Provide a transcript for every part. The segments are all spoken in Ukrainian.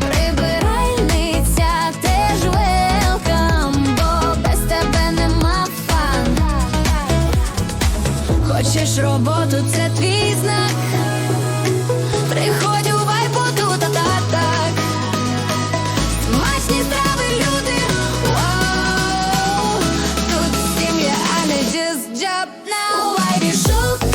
Прибиральниця теж велкам, бо без тебе нема фан. Хочеш роботу, це твій знак. Приходь job now. I be shook.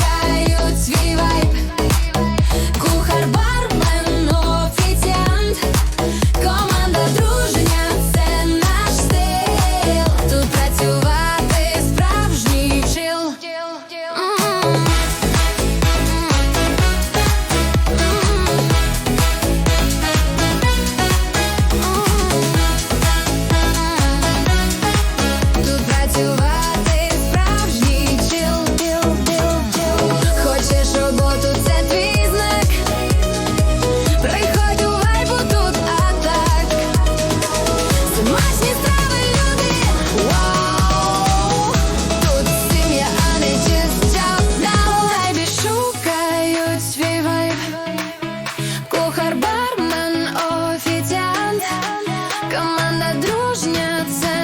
команда дружня. це